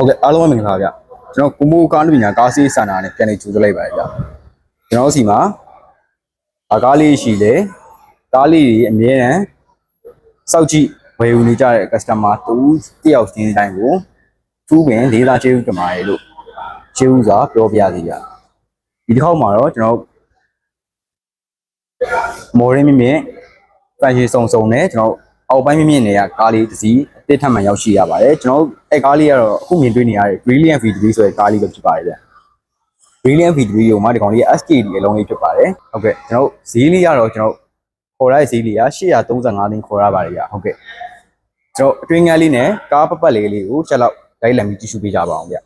ဟုတ်ကဲ့အားလုံးပဲမင်္ဂလာပါဗျကျွန်တော်ကုမိုကားလူပညာကားဆေးစင်တာနဲ့ပြန်နေကြိုဆိုလိုက်ပါတယ်ဗျကျွန်တော်တို့စီမှာအကားလေးရှိလေကားလေးတွေအမြဲတမ်းစောက်ကြည့်ဝယ်ယူနေကြတဲ့ customer တူတယောက်ချင်းတိုင်းကိုသူ့ပင်လေးစားချေးဥကမာရေလို့ချေးဥစွာပြောပြစီဗျဒီတစ်ခေါက်မှာတော့ကျွန်တော်မော်ရင်းမြင့်မြင့်ဖန်ရှင်စုံစုံနဲ့ကျွန်တော် အောက်ပိုင်းမြင့်မြင့်တွေကကားလေးတစ်စီးအတစ်ထပ်မှန်ရောက်ရှိရပါတယ်ကျွန်တော်အဲကားလေးကတော့အခုမြင်တွေ့နေရတဲ့ Brilliant V3 ဆိုတဲ့ကားလေးပဲဖြစ်ပါတယ်ဗျ Brilliant V3 ကိုမှဒီကောင်လေး SKD အလုံးလေးဖြစ်ပါတယ်ဟုတ်ကဲ့ကျွန်တော်ဈေးလေးကတော့ကျွန်တော်ခေါ်ရတဲ့ဈေးလေးက835သိန်းခေါ်ရပါတယ်ဗျဟုတ်ကဲ့ကျွန်တော်အတွင်းငန်းလေးနဲ့ကားပပတ်လေးလေးကိုချက်လောက်လိုက်လံပြီးကြည့်ရှုပေးကြပါအောင်ဗျ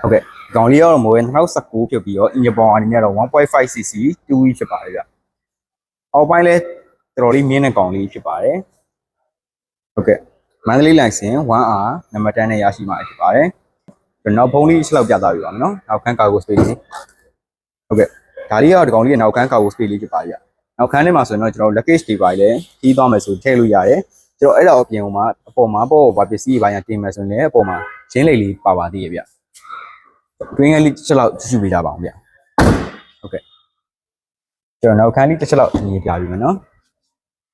ဟုတ်ကဲ့ဒီကောင်လေးကတော့မိုးဝဲ2019ဖြစ်ပြီးတော့ engine power အနေနဲ့တော့ 1.5cc 2ဖြစ်ပါတယ်ဗျအောက်ပိုင်းလဲ တော်တော်လေးမြင်းတဲ့ကောင်လေးဖြစ်ပါတယ်ဟုတ်ကဲ့မန္တလေးလိုင်စင် 1R နံပါတ်10နဲ့ရရှိမှာဖြစ်ပါတယ်နောက်ဖုန်းလေးချက်လောက်ပြသပြပါမယ်နော်နောက်ခန်းကာကို space လေးဟုတ်ကဲ့ဒါလေးကတော့ဒီကောင်လေးရဲ့နောက်ခန်းကာကို space လေးဖြစ်ပါရဲ့နောက်ခန်းထဲမှာဆိုရင်တော့ကျွန်တော် luggage တွေပါလေကြီးသွားမယ်ဆိုထည့်လို့ရတယ်ကျွန်တော်အဲ့ဒါအပြင်မှာအပေါ်မှာပေါ့ဘာပစ္စည်းတွေပါညာတင်မယ်ဆိုရင်လည်းအပေါ်မှာရင်းလိတ်လေးပါပါသေးရဲ့ဗျတွင်းကလေးချက်လောက်ကြည့်ရှုပေးကြပါအောင်ဗျဟုတ်ကဲ့ကျွန်တော်နောက်ခန်းလေးတစ်ချက်လောက်အမြင်ပြပြီးမယ်နော်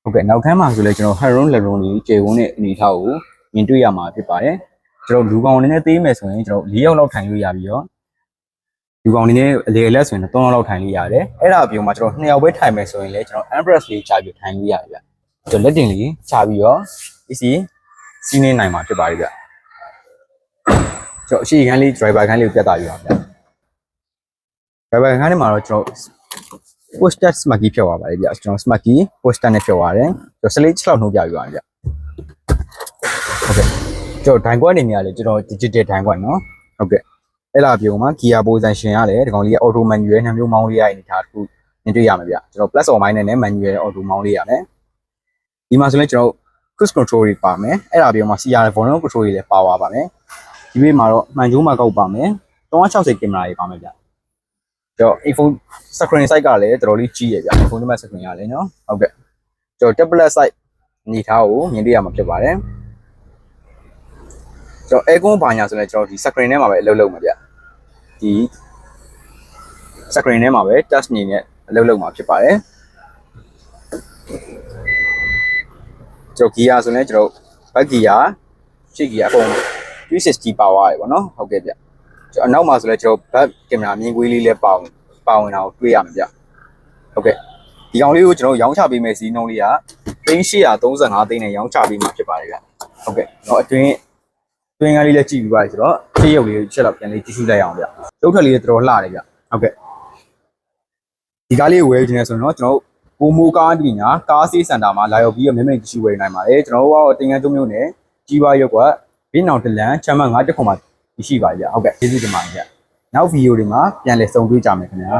ဟုတ်ကဲ့နောက်ခန်းမှာဆိုလဲကျွန်တော် heron leron လေးကျေဝန်းတဲ့အနေထားကိုမြင်တွေ့ရမှာဖြစ်ပါတယ်ကျွန်တော်လူကောင်အနေနဲ့သေးမယ်ဆိုရင်ကျွန်တော်၄ယောက်လောက်ထိုင်လို့ရပြီးတော့လူကောင်အနေနဲ့အလေလက်ဆိုရင်3ယောက်လောက်ထိုင်လို့ရတယ်အဲ့ဒါအပြင်မှာကျွန်တော်2ယောက်ပဲထိုင်မယ်ဆိုရင်လည်းကျွန်တော် Empress လေးချပြီးထိုင်လို့ရတယ်ဗျကျွန်တော်လက်တင်လေးချပြီးတော့ easy စီးနေနိုင်မှာဖြစ်ပါတယ်ဗျကျွန်တော်အရှိခန်းလေး driver ခန်းလေးကိုပြတ်တာယူပါဗျ driver ခန်းထဲမှာတော့ကျွန်တော် poster smacky ဖြတ်သွားပါတယ်ဗျကျွန်တော် smacky poster နဲ့ဖြတ်သွားတယ်ကျွန်တော် slate 6လောက်နှုတ်ပြပြပါဗျဟုတ်ကဲ့ကျွန်တော်ဒိုင်ကွက်အနေနဲ့ကလေကျွန်တော် digital ဒိုင်ကွက်နော်ဟုတ်ကဲ့အဲ့လာပြုံမှာ gear position ရတယ်ဒီကောင်လေး auto manual နှစ်မျိုးမောင်းလေးရအနေထားတစ်ခုမြင်တွေ့ရမှာဗျကျွန်တော် plus or minus နဲ့ manual auto မောင်းလေးရမယ်ဒီမှာဆိုရင်ကျွန်တော် cruise control တွေပါမယ်အဲ့လာပြုံမှာ CR volume control တွေလည်းပါသွားပါမယ်ဒီဘေးမှာတော့မှန်ကျိုးမှာကောက်ပါမယ်360ကင်မရာတွေပါမယ်ဗျ ကျွန်တော် iPhone screen size ကလည်းတော်တော်လေးကြီးရဗျ iPhone နံပါတ် screen ရလည်းနော်ဟုတ်ကဲ့ကျွန်တော် tablet size အနေထားကိုမြင်တွေ့ရမှာဖြစ်ပါတယ်ကျွန်တော် aircon ဘာညာဆိုလဲကျွန်တော်ဒီ screen ထဲမှာပဲအလုပ်လုပ်မှာဗျဒီ screen ထဲမှာပဲ touch နေနဲ့အလုပ်လုပ်မှာဖြစ်ပါတယ်ကျွန်တော် gear ဆိုရင်ကျွန်တော် back gear ရှေ့ gear အကုန်360 power ရယ်ပေါ့နော်ဟုတ်ကဲ့ဗျ ကျွန်တော်အနောက်မှာဆိုလဲကျွန်တော် back camera မြင်ကွေးလေးလည်းပေါအောင်ပါဝင်တာကိုတွေ့ရမှာဗျဟုတ်ကဲ့ဒီကောင်လေးကိုကျွန်တော်ရောင်းချပေးမယ်စီးနှုန်းလေးက3835သိန်းနဲ့ရောင်းချပေးမှာဖြစ်ပါတယ်ဗျဟုတ်ကဲ့တော့အတွင်းတွင်းကားလေးလည်းကြည့်ပြီးပါဆိုတော့ခြေရုပ်လေးချက်တော့ပြန်လေးကြည့်ရှုလိုက်အောင်ဗျရုပ်ထွက်လေးတော်တော်လှတယ်ဗျဟုတ်ကဲ့ဒီကားလေးကိုဝယ်ယူနေဆိုရင်တော့ကျွန်တော်ကိုမိုကားဒီညာကားဆေးစင်တာမှာလာရောက်ပြီးတော့မြမကြည့်ရှုဝယ်နိုင်ပါတယ်ကျွန်တော်တို့ကတင်ငန်းကျုံမျိုးနဲ့ကြီးပွားရုပ်ကဘင်းအောင်တလန်ချမ်းမ9တက်ခွန်မှာ ရှိပါဗျဟုတ်ကဲ့ကျေးဇူးတင်ပါတယ်ဗျနောက်ဗီဒီယိုတွေမှာပြန်လည်ဆုံတွေ့ကြမယ်ခင်ဗျာ